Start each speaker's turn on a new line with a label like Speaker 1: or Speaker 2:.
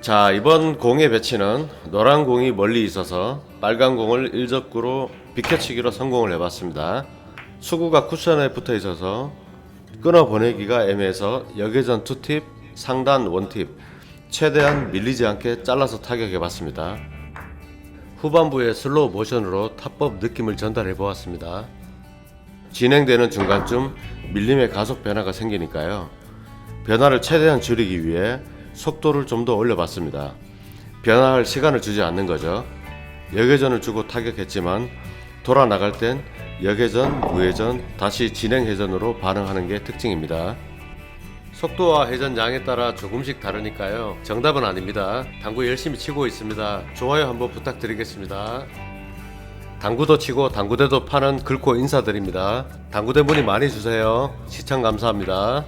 Speaker 1: 자 이번 공의 배치는 노란 공이 멀리 있어서 빨간 공을 일적구로 비켜치기로 성공을 해봤습니다. 수구가 쿠션에 붙어 있어서 끊어 보내기가 애매해서 역회전 2팁, 상단 1팁 최대한 밀리지 않게 잘라서 타격해봤습니다. 후반부에 슬로우 모션으로 탑법 느낌을 전달해 보았습니다. 진행되는 중간쯤 밀림의 가속 변화가 생기니까요. 변화를 최대한 줄이기 위해 속도를 좀 더 올려봤습니다. 변화할 시간을 주지 않는 거죠. 역회전을 주고 타격했지만 돌아 나갈 땐 역회전, 무회전, 다시 진행 회전으로 반응하는 게 특징입니다. 속도와 회전 양에 따라 조금씩 다르니까요. 정답은 아닙니다. 당구 열심히 치고 있습니다. 좋아요 한번 부탁드리겠습니다. 당구도 치고 당구대도 파는 글코 인사드립니다. 당구대 문의 많이 주세요. 시청 감사합니다.